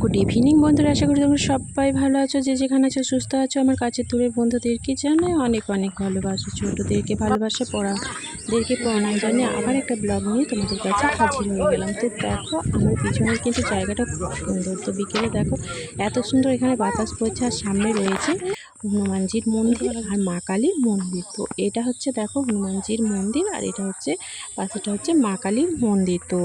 Good evening বন্ধুরা। আশা করি তোমরা সবাই ভালো আছো। যে যেখানে আছো, সুস্থ আছো। আমার কাছে দূরের বন্ধুদেরকে জানাই অনেক অনেক ভালোবাসা। ছোটোদেরকে ভালোবাসা পড়াদেরকে প্রণাম জানিয়ে আবার একটা ব্লগ নিয়ে তোমাদের কাছে হাজির হয়ে গেলাম। তো দেখো, আমার পিছনের কিন্তু জায়গাটা খুব সুন্দর। তো বিকেলে দেখো, এত সুন্দর এখানে বাতাস বইছে আর সামনে রয়েছে হনুমানজির মন্দির আর মা কালীর মন্দির। তো এটা হচ্ছে দেখো হনুমানজির মন্দির আর এটা হচ্ছে পাশেটা হচ্ছে মা কালীর মন্দির। তো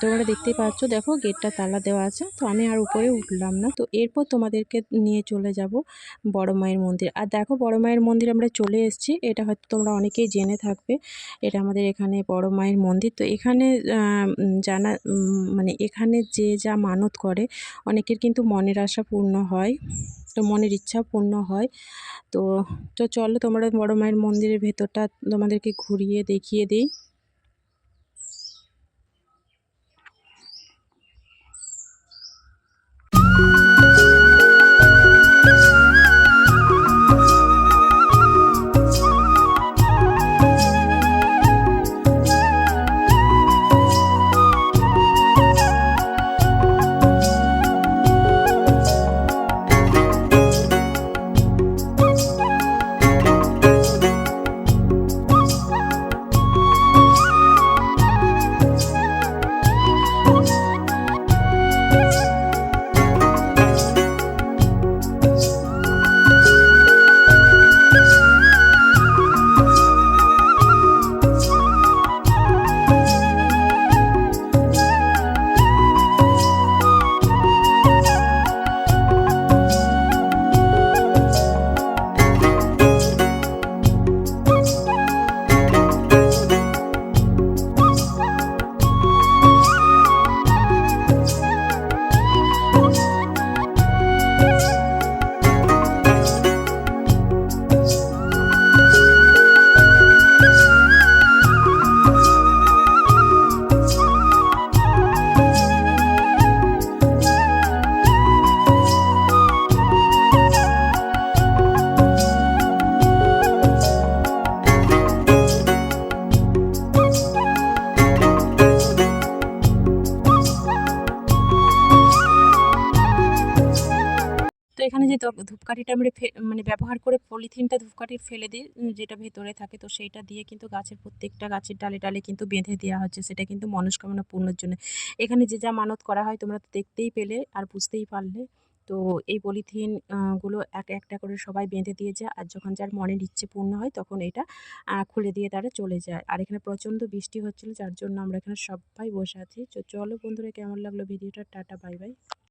তোমরা দেখতেই পাচ্ছ, দেখো গেটটা তালা দেওয়া আছে, তো আমি আর উপরে উঠলাম না। তো এরপর তোমাদেরকে নিয়ে চলে যাব বড় মায়ের মন্দির। আর দেখো বড় মায়ের মন্দির আমরা চলে এসেছি, এটা হয়তো তোমরা অনেকেই জেনে থাকবে, এটা আমাদের এখানে বড় মায়ের মন্দির। তো এখানে জানা মানে এখানে যে যা মানত করে, অনেকের কিন্তু মনের আশা পূর্ণ হয়, তো মনের ইচ্ছা পূর্ণ হয়। তো তো চলো তোমরা বড় মায়ের মন্দিরের ভেতরটা তোমাদেরকে ঘুরিয়ে দেখিয়ে দিই। এখানে যে ধূপকাঠিটা আমরা মানে ব্যবহার করে পলিথিনটা ধূপকাঠি ফেলে দিই যেটা ভেতরে থাকে তো সেইটা দিয়ে কিন্তু গাছের প্রত্যেকটা গাছের ডালে ডালে কিন্তু বেঁধে দেওয়া হচ্ছে। সেটা কিন্তু মনস্কামনা পূর্ণের জন্য। এখানে যে যা মানত করা হয় তোমরা তো দেখতেই পেলে আর বুঝতেই পারলে। তো এই পলিথিন আহ, গুলো এক একটা করে সবাই বেঁধে দিয়ে যায় আর যখন যার মনের ইচ্ছে পূর্ণ হয় তখন এটা খুলে দিয়ে তারা চলে যায়। আর এখানে প্রচণ্ড বৃষ্টি হচ্ছিল যার জন্য আমরা এখানে সবাই বসে আছি। তো চলো বন্ধুরা কেমন লাগল ভিডিওটা? টাটা বাই বাই।